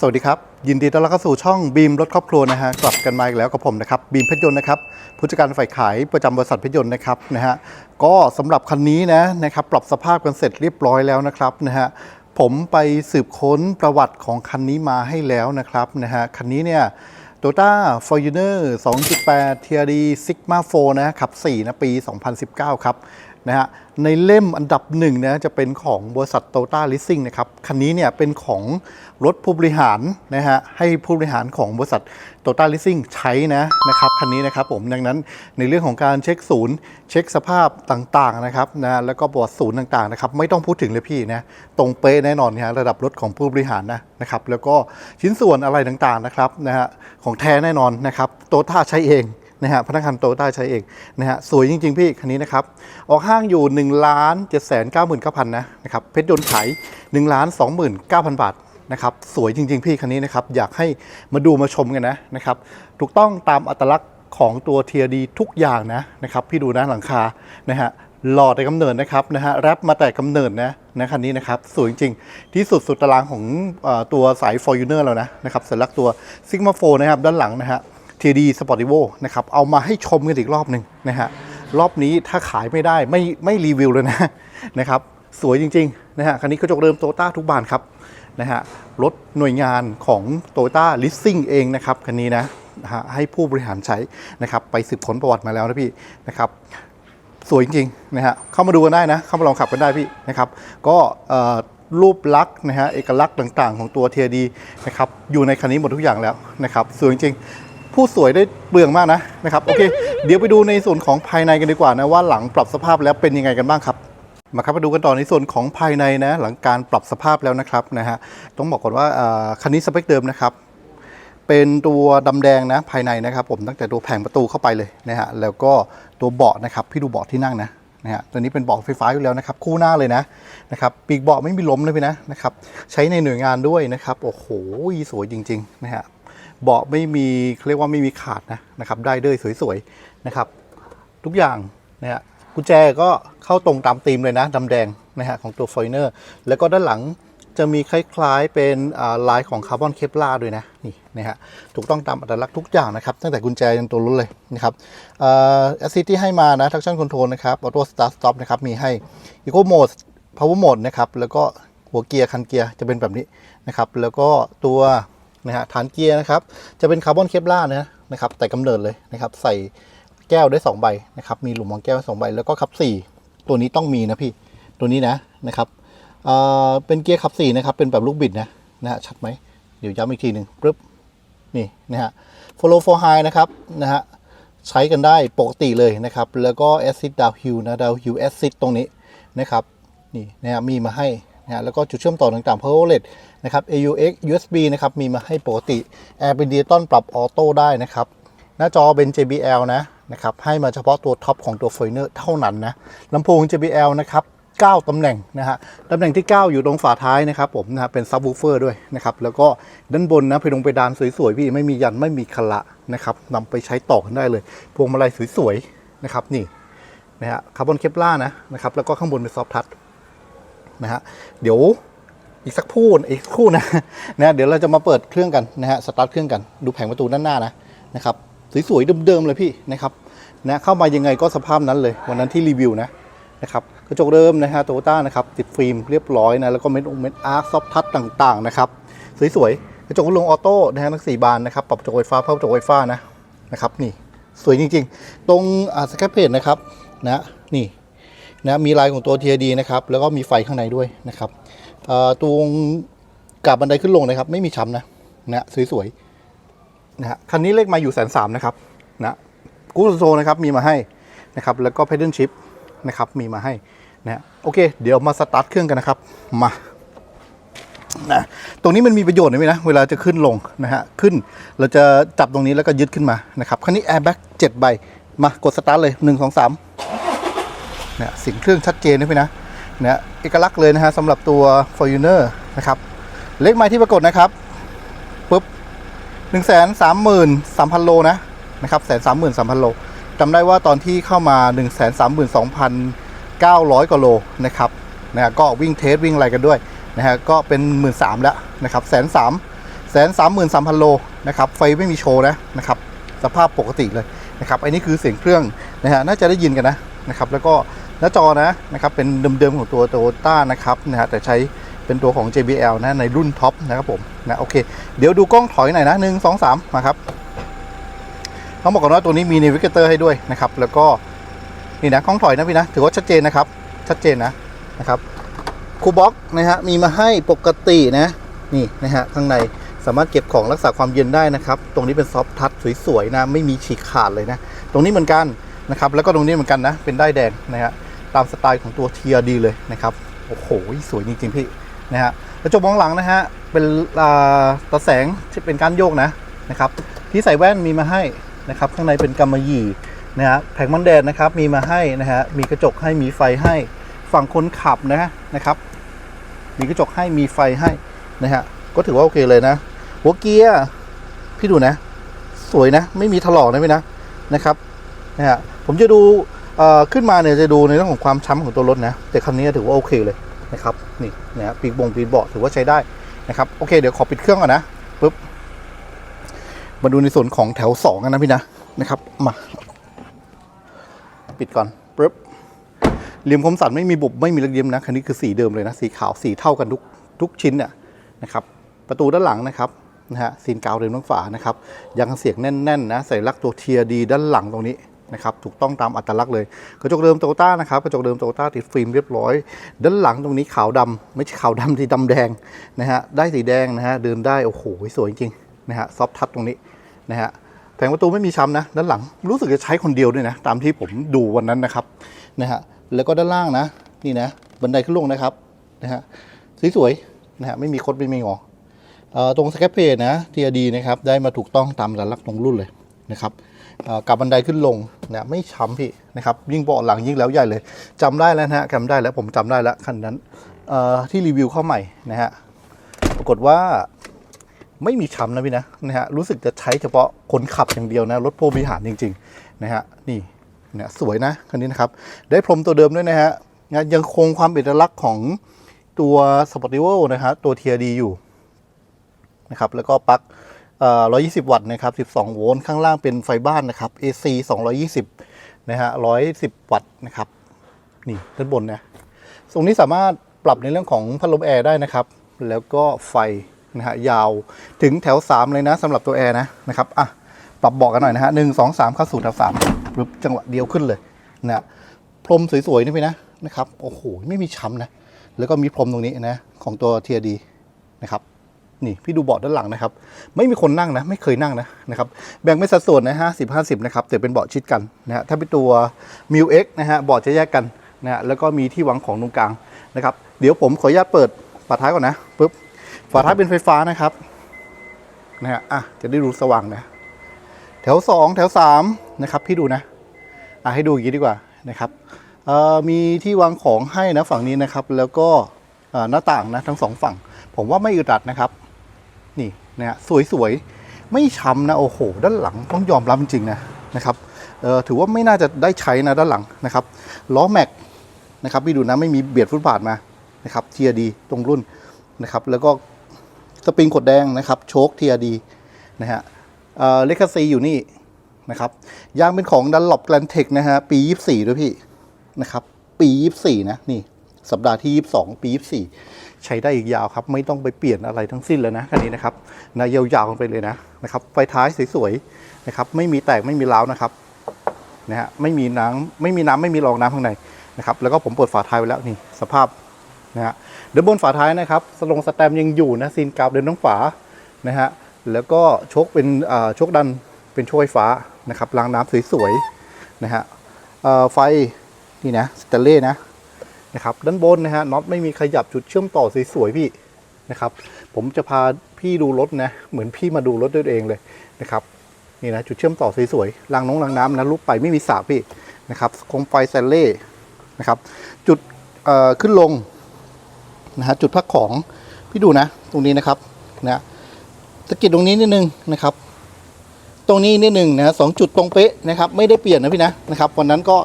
สวัสดีครับ ยินดีต้อนรับเข้าสู่ช่องบีมรถครอบครัวนะฮะกลับกันมาอีกแล้วกับผมนะครับบีมเพชรยนต์นะครับผู้จัดการฝ่ายขายประจำบริษัทเพชรยนต์นะครับนะฮะก็สำหรับคันนี้นะนะครับปรับสภาพกันเสร็จเรียบร้อยแล้วนะครับนะฮะผมไปสืบค้นประวัติของคันนี้มาให้แล้วนะครับนะฮะคันนี้เนี่ย Toyota Fortuner 2.8 TRD Sigma 4นะขับ 4 นะ ปี 2019 ครับ นะฮะในเล่มอันดับหนึ่งนะจะเป็นของบริษัท Toyota Leasing นะครับคันนี้เนี่ยเป็นของรถผู้บริหารนะฮะให้ผู้บริหารของบริษัท Toyota Leasing ใช้นะนะครับคันนี้นะครับผมดังนั้นในเรื่องของการเช็คศูนย์ เช็คสภาพต่างๆนะครับนะแล้วก็บอดศูนย์ต่างๆนะครับไม่ต้องพูดถึงเลยพี่นะตรงเป๊ะแน่นอนนะฮะระดับรถของผู้บริหารนะนะครับแล้วก็ชิ้นส่วนอะไรต่างๆนะครับนะฮะของแท้แน่นอนนะครับโตต้าใช้เอง นะฮะพนักงานโตต้าใช้เองนะฮะสวยจริง ๆ พี่คันนี้นะครับ ออกห้างอยู่1นึ่งล้านเจ็ดแสนเก้าหมื่นเก้าพันนะนะครับเพชรยนต์ขาย1นึ่งล้านสองหมื่นเก้าพันบาทนะครับสวยจริง ๆ พี่คันนี้นะครับ อยากให้มาดูมาชมกันนะนะครับถูกต้องตามอัตลักษณ์ของตัวเทียดีทุกอย่างนะนะครับ พี่ดูนะหลังคานะฮะหล่อแต่กำเนิดนะครับนะฮะแรปมาแต่กำเนิดนะนะคันนี้นะครับสวยจริงๆที่สุดสุดตารางของอตัวสาย f o r t u n e r แล้วนะนะครับสัญลักษณ์ตัว Sigma 4นะครับด้านหลังนะฮะ TD Sportivo นะครับ เอามาให้ชมกันอีกรอบหนึ่งนะฮะ รอบนี้ถ้าขายไม่ได้ไม่ไม่รีวิวเลยนะนะครับ สวยจริงๆนะฮะ คันนี้กระจกเดิมโตต้าทุกบานครับนะฮะ รถหน่วยงานของ t o y o t a Leasing เองนะครับคันนี้นะฮะให้ผู้บริหารใช้นะครับ ไปสืบค้นประวัติมาแล้วนะพี่นะครับสวยจริงๆนะฮะเข้ามาดูกันได้นะ เข้ามาลองขับกันได้พี่นะครับ ก็รูปลักษณ์นะฮะเอกลักษณ์ต่างๆ ของตัวเทียดีนะครับอยู่ในคันนี้หมดทุกอย่างแล้วนะครับสวยจริง ๆผู้สวยได้เปลืองมากนะนะครับโอเค เดี๋ยวไปดูในส่วนของภายในกันดีกว่านะว่าหลังปรับสภาพแล้วเป็นยังไงกันบ้างครับมาครับมาดูกันต่อในส่วนของภายในนะหลังการปรับสภาพแล้วนะครับนะฮะต้องบอกก่อนว่าเออคันนี้สเปคเดิมนะครับเป็นตัวดำแดงนะภายในนะครับ ผมตั้งแต่ตัวแผงประตูเข้าไปเลยนะฮะแล้วก็ตัวเบาะนะครับพี่ดูเบาะที่นั่งนะนะฮะตัวนี้เป็นเบาะไฟฟ้าอยู่แล้วนะครับคู่หน้าเลยนะนะครับปีกเบาะไม่มีล้มเลยพี่นะนะครับใช้ในหน่วยงานด้วยนะครับโอ้โหสวยจริงๆนะฮะ เบาะไม่มีเรียกว่าไม่มีขาดนะนะครับได้ด้วยสวยๆนะครับ ทุกอย่างนะฮะกุญแจก็เข้าตรงตามธีมเลยนะดำแดงนะฮะของตัว f o r เนอร์แล้วก็ด้านหลังจะมีคล้ายๆเป็นลายของคาร์บอนเคปลาด้วยนะนี่นะฮะถูกต้องตามอัตลักษณ์ทุกอย่างนะครับ ตั้งแต่กุญแจจนตัวรุ่นเลยนะครับเอ่อแอสซิที่ให้มานะ traction control นะครับออโต้สตาร์ทสต็อปนะครับมีให้ eco mode power mode นะครับแล้วก็หัวเกียร์คันเกียร์จะเป็นแบบนี้นะครับแล้วก็ตัว นะฮะฐานเกียร์นะครับจะเป็นคาร์บอนเคปลานะนะครับแต่กำเนิดเลยนะครับใส่แก้วได้ 2 ใบนะครับมีหลุมมองแก้วสองใบแล้วก็ขับ 4 ตัวนี้ต้องมีนะพี่ตัวนี้นะนะครับเอ่อเป็นเกียร์ขับ4นะครับเป็นแบบลูกบิดนะนะฮะชัดไหมเดี๋ยวย้ำอีกทีหนึ่งปึ๊บนี่นะฮะ follow for high นะครับนะฮะใช้กันได้ปกติเลยนะครับ แล้วก็ acid down hill นะ down hill acid ตรงนี้นะครับนี่นะฮะมีมาให้นะฮะแล้วก็จุดเชื่อมต่อต่างๆ power outlet นะครับ AUX USB นะครับมีมาให้ปกติ Air เป็นดิจิตอลปรับออโต้ได้นะครับ หน้าจอเป็น JBL นะนะครับให้มาเฉพาะตัวท็อปของตัว f o r เนอร์เท่านั้นนะลำโพง JBL นะครับ9ตำแหน่งนะฮะตำแหน่งที่ 9 อยู่ตรงฝาท้ายนะครับผมนะฮะเป็นซับวูเฟอร์ด้วยนะครับ แล้วก็ด้านบนนะเพดงเพดานสวยๆ พี่ไม่มียันไม่มีคละนะครับนำไปใช้ต่อกันได้เลย พวงมาลัยสวยๆ นะครับ นี่นะฮะคาร์บอนเคปล่านะนะครับ แล้วก็ข้างบนเป็นซอฟทัชนะฮะเดี๋ยว อีกสักพูดอีกคู่นะนะเดี๋ยวเราจะมาเปิดเครื่องกันนะฮะสตาร์ทเครื่องกันดูแผงประตูด้านหน้านะนะครับสวยๆเดิมๆเลยพี่นะครับนะเข้ามายังไงก็สภาพนั้นเลย วันนั้นที่รีวิวนะนะครับกระจกเดิมนะฮะโตโยต้านะครับติดฟิล์มเรียบร้อยนะแล้วก็เม็ดองเม็ดอาร์คซอฟทัชต่างๆนะครับสวยๆกระจกลงออโต้นะฮะทั้งสี่บานนะครับปรับกระจกไฟฟ้าเพิ่มกระจกไฟฟ้านะนะครับนี่สวยจริงๆ ตรงอ่าสแคปเพจนะครับนะนี่นะมีลายของตัว TID นะครับแล้วก็มีไฟข้างในด้วยนะครับ ตรงกาบบันไดขึ้นลงนะครับ ไม่มีช้ำนะนะสวยๆนะฮะคันนี้เลขมาอยู่แสนสามนะครับนะกูโซนะครับมีมาให้นะครับแล้วก็ pedal shift นะครับมีมาให้นะฮะโอเค เดี๋ยวมาสตาร์ทเครื่องกันนะครับมานะตรงนี้มันมีประโยชน์นะพี่นะ เวลาจะขึ้นลงนะฮะ ขึ้น เราจะจับตรงนี้แล้วก็ยึดขึ้นมานะครับ คันนี้ airbag 7ใบ มากดสตาร์ทเลย1 2 3เนี่ยสียงเครื่องชัดเจนนะพี่นะ นี่ยเอกลักษณ์เลยนะฮะสำหรับตัว f o r t u n e r นะครับเลขไม้ที่ปรากฏนะครับปุ๊บหนึ่งแสนสามหมื่นสามพันโลนะนะครับแสนสามหมื่นสามพันโลจำได้ว่าตอนที่เข้ามา1นึ่งแสนสามหมื่นสองพันเก้าร้อยกว่าโลนะครับนะฮะก็วิ่งเทสวิ่งอะไรกันด้วยนะฮะก็เป็นหมื่นสามแล้วนะครับแสนสามแสนสามหมื่นสามพันโลนะครับไฟไม่มีโชว์นะนะครับสภาพปกติเลยนะครับอันนี้คือเสียงเครื่องนะฮะน่าจะได้ยินกันนะนะครับแล้วก็ หน้าจอนะนะครับเป็นเดิมๆของตัวโตโยต้านะครับนะฮะแต่ใช้เป็นตัวของ JBL นะในรุ่นท็อปนะครับผมนะโอเค เดี๋ยวดูกล้องถอยหน่อยนะหนึ่งสองสามมาครับต้องบอกก่อนว่าตัวนี้มี Navigator ให้ด้วยนะครับ แล้วก็นี่นะกล้องถอยนะพี่นะ ถือว่าชัดเจนนะครับ ชัดเจนนะนะครับคูบ็อกนะฮะมีมาให้ปกตินะนี่นะฮะข้างในสามารถเก็บของรักษาความเย็นได้นะครับ ตรงนี้เป็นซอฟทัชสวยๆนะไม่มีฉีกขาดเลยนะ ตรงนี้เหมือนกันนะครับ แล้วก็ตรงนี้เหมือนกันนะ เป็นได้ายแดงนะฮะ ตามสไตล์ของตัวเทียดีเลยนะครับ โอ้โห สวยจริงๆพี่นะฮะกระจกมองหลังนะฮะ เป็นอ่าตะแสงที่เป็นการโยกนะนะครับ ที่ใส่แว่นมีมาให้นะครับ ข้างในเป็นกำมะหยี่นะฮะแผงมันแดดนะครับมีมาให้นะฮะ มีกระจกให้มีไฟให้ ฝั่งคนขับนะนะครับ มีกระจกให้มีไฟให้นะฮะ ก็ถือว่าโอเคเลยนะ หัวเกียร์พี่ดูนะ สวยนะ ไม่มีถลอกนะพี่นะนะครับนะฮะผมจะดู ขึ้นมาเนี่ยจะดูในเรื่องของความช้ำของตัวรถนะ แต่คันนี้ถือว่าโอเคเลยนะครับนี่นะฮะปีกบงปีกเบาะถือว่าใช้ได้นะครับโอเคเดี๋ยวขอปิดเครื่องก่อนนะปุ๊บมาดูในส่วนของแถวสองกันนะพี่นะนะครับมาปิดก่อนปุ๊บเหลี่ยมคมสันไม่มีบุบไม่มีระเยียมนะคันนี้คือสีเดิมเลยนะสีขาวสีเท่ากันทุกทุกชิ้นเนี่ยนะครับประตูด้านหลังนะครับนะฮะซีนกาวเดิมทั้งฝานะครับยังเสียงแน่นๆนะใส่ลักตัวเทียดีด้านหลังตรงนี้ นะครับถูกต้องตามอัตลักษณ์เลย กระจกเดิมโตโยต้านะครับกระจกเดิมโตโยต้าติดฟิล์มเรียบร้อย ด้านหลังตรงนี้ขาวดำไม่ใช่ขาวดำที่ดำแดงนะฮะได้สีแดงนะฮะเดินได้โอ้โหสวยจริงนะฮะซอฟทัชตรงนี้นะฮะแผงประตูไม่มีช้ำนะ ด้านหลังรู้สึกจะใช้คนเดียวด้วยนะ ตามที่ผมดูวันนั้นนะครับนะฮะแล้วก็ด้านล่างนะ นี่นะบันไดขึ้นลงนะครับนะฮะสวยๆนะฮะไม่มีคดไม่มีงอเอ่อตรงสแคปเพจนะทีดีนะครับได้มาถูกต้องตามสัญลักษณ์ตรงรุ่นเลยนะครับ กับบันไดขึ้นลงนะไม่ช้ำพี่นะครับยิ่งเบาะหลังยิ่งแล้วใหญ่เลยจำได้แล้วนะฮะจำได้แล้วผมจำได้แล้วคันนั้นที่รีวิวเข้าใหม่นะฮะปรากฏว่าไม่มีช้ำนะพี่นะนะฮะรู้สึกจะใช้เฉพาะคนขับอย่างเดียวนะรถผู้บริหารจริงๆนะฮะนี่เนี่ยสวยนะคันนี้นะครับได้พรมตัวเดิมด้วยนะฮะยังคงความเอกลักษณ์ของตัว Sportivo นะฮะตัว TRD อยู่นะครับแล้วก็ปลั๊ก 120 วัตต์นะครับ 12 โวลต์ข้างล่างเป็นไฟบ้านนะครับ AC 220 นะฮะ 110 วัตต์นะครับ นี่ด้านบนนะตรงนี้สามารถปรับในเรื่องของพัดลมแอร์ได้นะครับ แล้วก็ไฟนะฮะยาวถึงแถว 3 เลยนะสำหรับตัวแอร์นะนะครับอะปรับเบอกกันหน่อยนะฮะหนึ่งสองสามเข้าสู่แถวสามปึ๊บจังหวะเดียวขึ้นเลยนะฮะพรมสวยๆนี่พี่นะนะครับโอ้โหไม่มีช้ำนะแล้วก็มีพรมตรงนี้นะของตัวเทียดีนะครับ นี่พี่ดูเบาะด้านหลังนะครับ ไม่มีคนนั่งนะ ไม่เคยนั่งนะนะครับแบ่งเป็นสัดส่วนนะฮะสิบห้าสิบนะครับแต่เป็นเบาะชิดกันนะฮะถ้าเป็นตัวมิวเอ็กนะฮะเบาะจะแยกกันนะฮะแล้วก็มีที่วางของตรงกลางนะครับ เดี๋ยวผมขออนุญาตเปิดฝาท้ายก่อนนะปุ๊บฝาท้ายเป็นไฟฟ้านะครับนะฮะอะจะได้รู้สว่างนะ แถวสองแถวสามนะครับ พี่ดูนะอะให้ดูอย่างนี้ดีกว่านะครับเอ่อมีที่วางของให้นะฝั่งนี้นะครับ แล้วก็หน้าต่างนะทั้งสองฝั่ง ผมว่าไม่อึดอัดนะครับ นะฮะสวยๆ ไม่ช้ำนะโอ้โห ด้านหลังต้องยอมรับจริงๆนะนะครับถือว่าไม่น่าจะได้ใช้นะด้านหลังนะครับล้อแม็กนะครับพี่ดูนะไม่มีเบียดฟุตบาทมานะครับเทียดีตรงรุ่นนะครับแล้วก็สปริงกดแดงนะครับโชคเทียดีนะฮะเลคซีอยู่นี่นะครับยางเป็นของดันหลบแกลนเทคนะฮะปี 24 ด้วยพี่นะครับปี 24 นะนี่สัปดาห์ที่ 22 ปี 24 ใช้ได้อีกยาวครับ ไม่ต้องไปเปลี่ยนอะไรทั้งสิ้นเลยนะคันนี้นะครับนะยาวๆกันไปเลยนะนะครับไฟท้ายสวยๆนะครับ ไม่มีแตกไม่มีร้าวนะครับนะฮะไม่มีน้ำไม่มีน้ำไม่มีรองน้ำข้างในนะครับแล้วก็ผมเปิดฝาท้ายไว้แล้วนี่สภาพนะฮะเดินบนฝาท้ายนะครับสลงสแตมยังอยู่นะซีนกาวเดินทั้งฝานะฮะแล้วก็ชคเป็นอ่าโชคดันเป็นโชคไฟฟ้านะครับรางน้ำสวยๆนะฮะไฟนี่นะสเตเล่นะ นะครับด้านบนนะฮะน็อตไม่มีขยับจุดเชื่อมต่อสวยๆพี่นะครับ ผมจะพาพี่ดูรถนะ เหมือนพี่มาดูรถด้วยตัวเองเลยนะครับนี่นะจุดเชื่อมต่อสวยๆรางน้องรางน้ำนะลูกไปไม่มีสากพี่นะครับโคมไฟแซนเล่นะครับจุดขึ้นลงนะฮะจุดพักของพี่ดูนะตรงนี้นะครับนะสะกิดตรงนี้นิดนึงนะครับ ตรงนี้นิดหนึ่งนะสองจุดตรงเป๊ะนะครับ ไม่ได้เปลี่ยนนะพี่นะนะครับ วันนั้นก็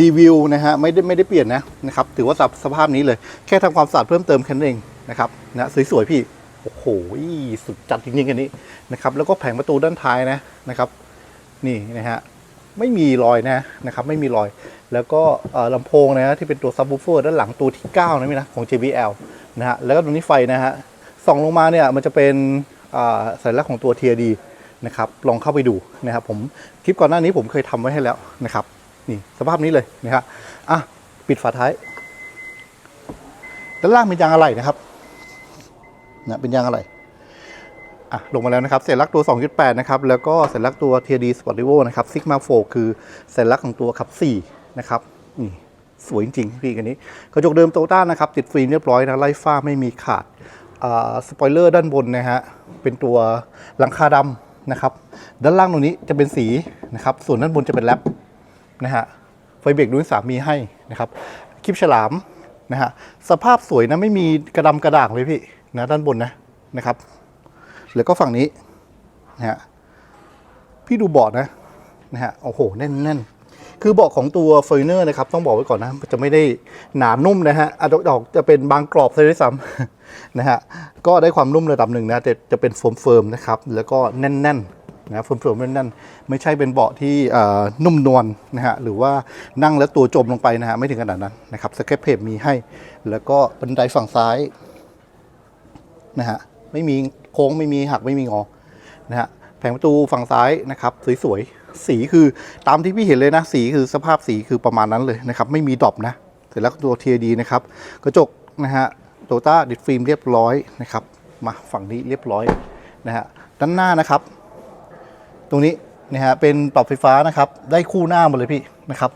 รีวิวนะฮะไม่ได้ไม่ได้เปลี่ยนนะนะครับถือว่าสภสภาพนี้เลยแค่ทำความสะอาดเพิ่มเติมแค่นั้นเองนะครับนะสวยๆพี่โอ้โหสุดจัดจริงๆอันนี้นะครับแล้วก็แผงประตูด้านท้ายนะนะครับ นี่นะฮะไม่มีรอยนะนะครับไม่มีรอย แล้วก็ลำโพงนะฮะที่เป็นตัวซับ w ูเฟอร์ด้านหลังตัวที่9นะพี่นะของ JBL นะฮะแล้วก็ตรงนี้ไฟนะฮะส่องลงมาเนี่ยมันจะเป็นอ่าสัญลักษณ์ของตัว TRD นะครับลองเข้าไปดูนะครับผมคลิปก่อนหน้านี้ผมเคยทำไว้ให้แล้วนะครับ นี่สภาพนี้เลยนะครับอะปิดฝาท้ายด้านล่างเป็นยางอะไรนะครับนะเป็นยางอะไรอะลงมาแล้วนะครับเสัญลักตัว 2.8 นะครับ แล้วก็เสัญลักตัว TD Sportivo นะครับ Sigma 4คือเสัญลักของตัวขับ 4 นะครับนี่สวยจริงๆพี่กันนี้กระจกเดิมโตต้านะครับ ติดฟิล์มเรียบร้อยนะไล่ฝ้าไม่มีขาดอ่าสปอยเลอร์ด้านบนนะฮะเป็นตัวหลังคาดำนะครับ ด้านล่างตรงนี้จะเป็นสีนะครับ ส่วนด้านบนจะเป็นแรป นะฮะไฟเบรกรุ่นสามมีให้นะครับคลิปฉลามนะฮะสภาพสวยนะไม่มีกระดำกระด่างเลยพี่นะด้านบนนะนะครับแล้วก็ฝั่งนี้นะฮะพี่ดูเบาะนะนะฮะโอ้โหแน่นแน่นคือเบาะของตัวเฟอร์เนอร์นะครับต้องบอกไว้ก่อนนะจะไม่ได้หนานุ่มนะฮะอะดอกดอกจะเป็นบางกรอบเลยด้วยซ้ำนะฮะก็ได้ความนุ่มระดับหนึ่งนะแต่จะเป็นโฟมเฟิร์มนะครับแล้วก็แน่นๆ นะเฟิร์มเฟิร์มแน่นๆไม่ใช่เป็นเบาะที่นุ่มนวลนะฮะหรือว่านั่งแล้วตัวจมลงไปนะฮะไม่ถึงขนาดนั้นนะครับสเก็ตเพจมีให้ แล้วก็บันไดฝั่งซ้ายนะฮะไม่มีโค้งไม่มีหักไม่มีงอนะฮะแผงประตูฝั่งซ้ายนะครับสวยๆสีคือตามที่พี่เห็นเลยนะ สีคือสภาพสีคือประมาณนั้นเลยนะครับไม่มีดรอปนะเสร็จแล้วตัว TAD นะครับกระจกนะฮะโตต้าดิดฟิล์มเรียบร้อยนะครับมาฝั่งนี้เรียบร้อยนะฮะด้านหน้านะครับ ตรงนี้นะฮะเป็นปรับไฟฟ้านะครับ ได้คู่หน้าหมดเลยพี่นะครับ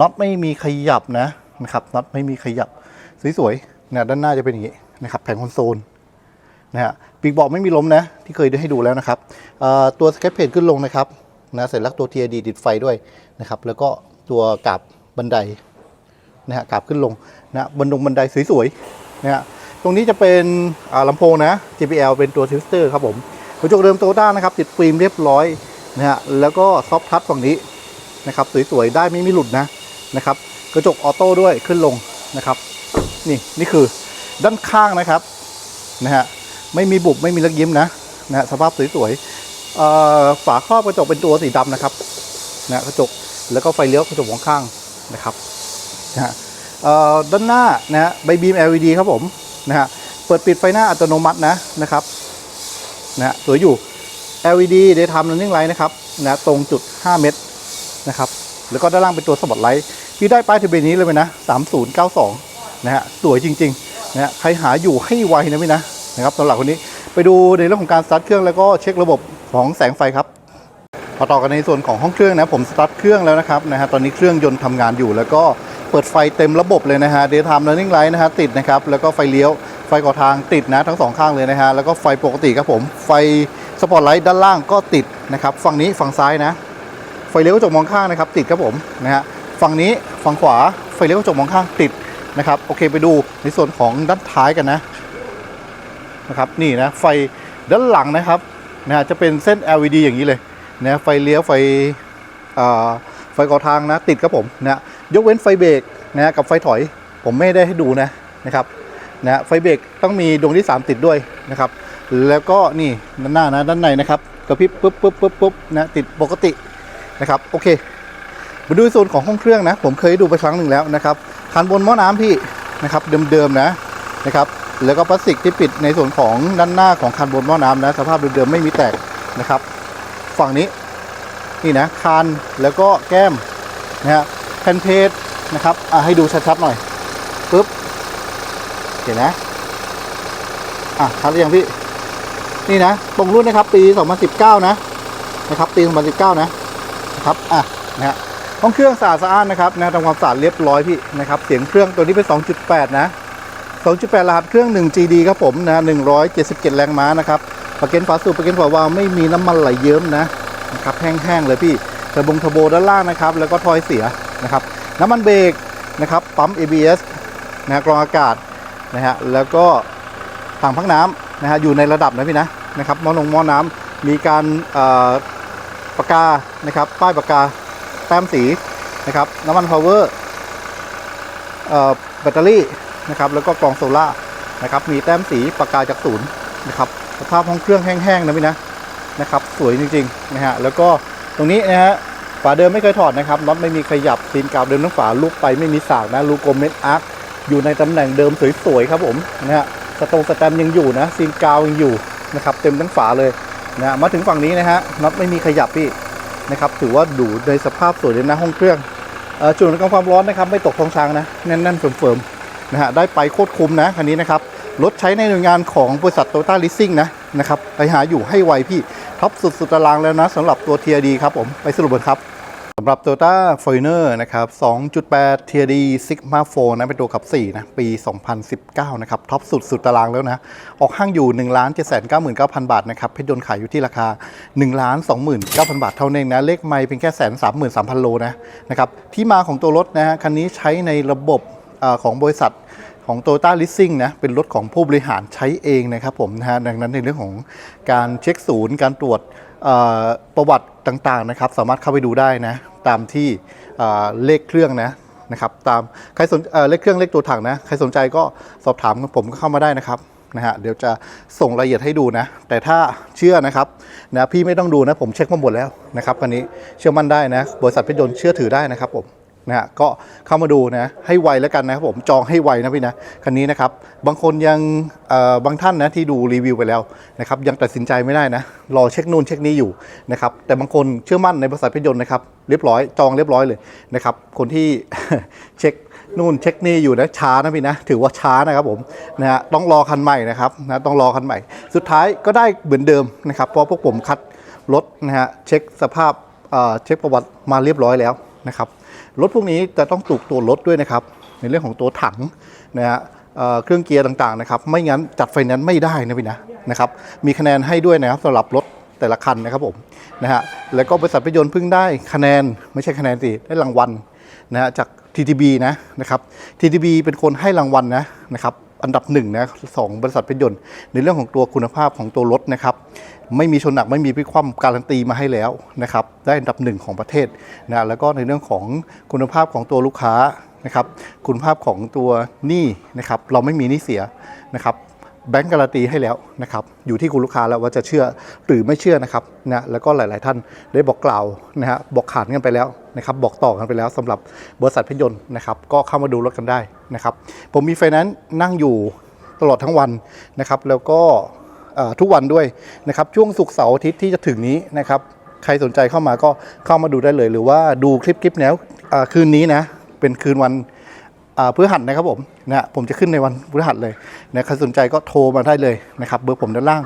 น็อตไม่มีขยับนะนะครับน็อตไม่มีขยับสวยๆนะด้านหน้าจะเป็นอย่างนี้นะครับแผงคอนโซลนะฮะปีกบอกไม่มีล้มนะ ที่เคยได้ให้ดูแล้วนะครับเอ่อตัวสเก็ตเพจขึ้นลงนะครับนะเสร็จแล้วตัว TRD ติดไฟด้วยนะครับ แล้วก็ตัวกาบบันไดนะฮะกาบขึ้นลงนะบนดงบันไดสวยๆนะฮะตรงนี้จะเป็นอ่าลำโพงนะ JBL เป็นตัวทิสเตอร์ครับผมกระจกเดิมโตต้านะครับ ติดฟิล์มเรียบร้อย นะฮะแล้วก็ซอฟทัชฝั่งนี้นะครับสวยๆได้ไม่มีหลุดนะนะครับกระจกออโต้ด้วยขึ้นลงนะครับ นี่นี่คือด้านข้างนะครับนะฮะไม่มีบุบไม่มีลักยิ้มนะนะฮะสภาพสวยๆฝาครอบกระจกเป็นตัวสีดำนะครับนะกระจกแล้วก็ไฟเลี้ยวกระจกมองข้างนะครับนะฮะด้านหน้านะฮะใบบีม LED ครับผมนะฮะเปิดปิดไฟหน้าอัตโนมัตินะนะครับนะฮะสวยอยู่ LED Daytime Running Light นะครับนะตรงจุด 5 เมตรนะครับแล้วก็ด้านล่างเป็นตัวสปอตไลท์พี่ได้ป้ายทะเบียนนี้เลยไหมนะ 3092 นะฮะสวยจริงๆนะฮะใครหาอยู่ให้ไวนะพี่นะนะครับสำหรับคนนี้ไปดูในเรื่องของการสตาร์ทเครื่องแล้วก็เช็คระบบของแสงไฟครับมาต่อกันในส่วนของห้องเครื่องนะผมสตาร์ทเครื่องแล้วนะครับนะฮะตอนนี้เครื่องยนต์ทำงานอยู่ แล้วก็เปิดไฟเต็มระบบเลยนะฮะ daytime running light นะฮะติดนะครับแล้วก็ไฟเลี้ยวไฟก่อทางติดนะทั้งสองข้างเลยนะฮะแล้วก็ไฟปกติครับผมไฟ สปอตไลท์ด้านล่างก็ติดนะครับ ฝั่งนี้ฝั่งซ้ายนะ ไฟเลี้ยวกระจกมองข้างนะครับ ติดครับผมนะฮะฝั่งนี้ฝั่งขวาไฟเลี้ยวกระจกมองข้างติดนะครับ โอเคไปดูในส่วนของด้านท้ายกันนะนะครับนี่นะไฟด้านหลังนะครับนะฮะจะเป็นเส้น LED อย่างนี้เลยนะไฟเลี้ยวไฟไฟก่อทางนะติดครับผมนะยกเว้นไฟเบรกนะกับไฟถอยผมไม่ได้ให้ดูนะนะครับนะไฟเบรกต้องมีดวงที่ 3 ติดด้วยนะครับ แล้วก็นี่ด้านหน้านะด้านในนะครับกระพริบปุ๊บปุ๊บปุ๊บปุ๊บนะติดปกตินะครับโอเคมาดูโซนของห้องเครื่องนะ ผมเคยดูไปครั้งหนึ่งแล้วนะครับคันบนหม้อน้ำพี่นะครับเดิมๆนะนะครับแล้วก็พลาสติกที่ปิดในส่วนของด้านหน้าของคันบนหม้อน้ำนะสภาพเดิมๆไม่มีแตกนะครับ ฝั่งนี้นี่นะคานแล้วก็แก้มนะฮะแผ่นเพจนะครับอะให้ดูชัดๆหน่อยปึ๊บเห็นนะอะชัดหรือยังพี่ นี่นะ ตรงรุ่นนะครับ ปี 2019 นะ นะครับ ปี 2019 นะ นะครับ อะ นะฮะห้องเครื่องสะอาดสะอ้านนะครับ นะทำความสะอาดเรียบร้อยพี่ นะครับ เสียงเครื่องตัวนี้เป็น 2.8 นะ 2.8 รหัสเครื่อง 1 GD ครับผม นะ 177 แรงม้านะครับประกันฝาสูบประกันฝาวาล์วไม่มีน้ำมันไหลเยิ้มนะ นะครับ แห้งๆ เลยพี่เทอร์โบงเทอร์โบด้านล่างนะครับ แล้วก็ทอยเสียนะครับ น้ำมันเบรกนะครับ ปั๊ม ABS นะฮะกรองอากาศนะฮะ แล้วก็ถังพักน้ำ นะฮะอยู่ในระดับนะพี่นะนะครับหม้อนงหม้อน้ำมีการปากกานะครับ ป้ายปากกาแต้มสีนะครับน้ำมันพาวเวอร์แบตเตอรี่นะครับแล้วก็กรองโซล่านะครับมีแต้มสีปากกาจากศูนย์นะครับสภาพห้องเครื่องแห้งๆนะพี่นะนะครับสวยจริงๆนะฮะแล้วก็ตรงนี้นะฮะฝาเดิมไม่เคยถอดนะครับน็อตไม่มีขยับซีนกาวเดิมทั้งฝาลูกไปไม่มีสากนะลูกกลมเม็ดอาร์คอยู่ในตำแหน่งเดิมสวยๆครับผมนะฮะ สตรงสแตมยังอยู่นะซีนกาวยังอยู่นะครับเต็มทั้งฝาเลยนะมาถึงฝั่งนี้นะฮะน็อตไม่มีขยับพี่นะครับถือว่าดูในสภาพสวยเลยนะห้องเครื่องอ่อจุดกำความร้อนนะครับไม่ตกท้องช้างนะแน่นๆเฟิร์มๆนะฮะได้ไปโคตรคุ้มนะคันนี้นะครับรถใช้ในหน่วยงานของบริษัทโตต้าลิสซิ่งนะนะครับไปหาอยู่ให้ไวพี่ท็อปสุดสุดตารางแล้วนะสำหรับตัว TRD ครับผมไปสรุปกันครับ สำหรับ Toyota f o r t u n e r นะครับ 2.8 TRD Sigma 4นะ เป็นตัวขับ 4 นะ ปี 2019 นะครับ ท็อปสุดสุดตารางแล้วนะ ออกห้างอยู่ 1 7 9 9 0 0 0บาท นะครับ เพชรยนต์ขายอยู่ที่ราคา 1 2 9 0 0 0 บาท เท่านั้นเองนะ เลขไม่เพียงแค่แสนสามหมื่นสามพันโลนะ นะครับ ที่มาของตัวรถนะฮะ คันนี้ใช้ในระบบอของบริษัทของ t o y o t a Leasing นะเป็นรถของผู้บริหารใช้เองนะครับผมนะฮะดังนั้นในเรื่องของการเช็คศูนย์ การตรวจประวัติ ต่างๆนะครับ สามารถเข้าไปดูได้นะ ตามที่เเลขเครื่องนะนะครับ ตามใครสนเเลขเครื่องเลขตัวถังนะ ใครสนใจก็สอบถามผมก็เข้ามาได้นะครับนะฮะเดี๋ยวจะส่งรายละเอียดให้ดูนะ แต่ถ้าเชื่อนะครับนะพี่ไม่ต้องดูนะผมเช็คมาหมดแล้วนะครับคันนี้เชื่อมั่นได้นะบริษัทเพชรยนต์เชื่อถือได้นะครับผม นะฮะก็เข้ามาดูนะให้ไวแล้วกันนะครับผมจองให้ไวนะพี่นะคันนี้นะครับบางคนยังบางท่านนะที่ดูรีวิวไปแล้วนะครับยังตัดสินใจไม่ได้นะรอเช็คนู่นเช็คนี้อยู่นะครับแต่บางคนเชื่อมั่นในบริษัทเพชรยนต์นะครับเรียบร้อยจองเรียบร้อยเลยนะครับคนที่เช็คนู่นเช็คนี่อยู่นะช้านะพี่นะถือว่าช้านะครับผมนะฮะต้องรอคันใหม่นะครับนะต้องรอคันใหม่ สุดท้ายก็ได้เหมือนเดิมนะครับเพราะพวกผมคัดรถนะฮะเช็คสภาพเช็คประวัติมาเรียบร้อยแล้วนะครับ รถพวกนี้จะต้องถูกตัวรถด้วยนะครับ ในเรื่องของตัวถังนะฮะเเครื่องเกียร์ต่างๆนะครับ ไม่งั้นจัดไฟแนนซ์ไม่ได้นะพี่นะนะครับ มีคะแนนให้ด้วยนะครับสำหรับรถแต่ละคันนะครับผมนะฮะแล้วก็บริษัทรถยนต์เพิ่งได้คะแนนไม่ใช่คะแนนสิได้รางวัลนะฮะจาก TTB นะนะครับ TTB เป็นคนให้รางวัลนะนะครับ อันดับหนึ่งนะสองบริษัทรถยนต์ ในเรื่องของตัวคุณภาพของตัวรถนะครับ ไม่มีชนหนักไม่มีพิความการันตีมาให้แล้วนะครับ ได้อันดับหนึ่งของประเทศนะแล้วก็ในเรื่องของคุณภาพของตัวลูกค้านะครับ คุณภาพของตัวหนี้นะครับ เราไม่มีหนี้เสียนะครับ แบงก์การันตีให้แล้วนะครับอยู่ที่คุณลูกค้าแล้วว่าจะเชื่อหรือไม่เชื่อนะครับนะแล้วก็หลาย ๆ ท่านได้บอกกล่าวนะฮะบอกขานกันไปแล้วนะครับบอกต่อกันไปแล้วสำหรับบริษัทเพยนต์นะครับก็เข้ามาดูรถกันได้นะครับผมมีไฟแนนซ์นั่งอยู่ตลอดทั้งวันนะครับแล้วก็ทุกวันด้วยนะครับช่วงศุกร์เสาร์อาทิตย์ที่จะถึงนี้นะครับใครสนใจเข้ามาก็เข้ามาดูได้เลย หรือว่าดูคลิปคลิปแล้วคืนนี้นะเป็นคืนวัน พฤหัสนะครับผมนะผมจะขึ้นในวันพฤหัสเลยนะใครสนใจก็โทรมาได้เลยนะครับเบอร์ผมด้านล่าง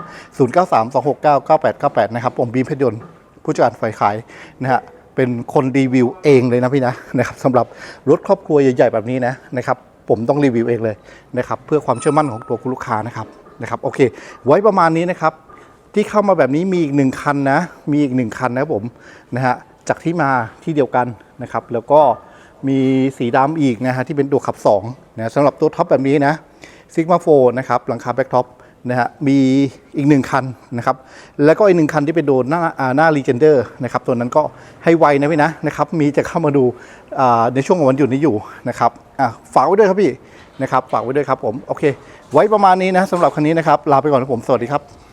0932699898 นะครับผมบีมเพชรยนต์ผู้จัดการฝ่ายขายนะฮะเป็นคนรีวิวเองเลยนะพี่นะนะครับสำหรับรถครอบครัวใหญ่ๆแบบนี้นะนะครับผมต้องรีวิวเองเลยนะครับเพื่อความเชื่อมั่นของตัวคุณลูกค้านะครับนะครับโอเค ไว้ประมาณนี้นะครับที่เข้ามาแบบนี้มีอีกหนึ่งคันนะมีอีกหนึ่งคันนะครับผมนะฮะจากที่มาที่เดียวกันนะครับแล้วก็ มีสีดำอีกนะฮะที่เป็นตัวขับ2นะสำหรับตัวท็อปแบบนี้นะซิกมาโฟนะครับหลังคาแบ็กท็อปนะฮะมีอีกหนึ่งคันนะครับแล้วก็อีกหนึ่งคันที่เป็นโดนหน้าหน้ารีเจนเดอร์นะครับตัวนั้นก็ให้ไวนะพี่นะนะครับมีจะเข้ามาดูในช่วงวันหยุดนี้อยู่นะครับฝากไว้ด้วยครับพี่นะครับฝากไว้ด้วยครับผมโอเค ไว้ประมาณนี้นะสำหรับคันนี้นะครับลาไปก่อนครับผมสวัสดีครับ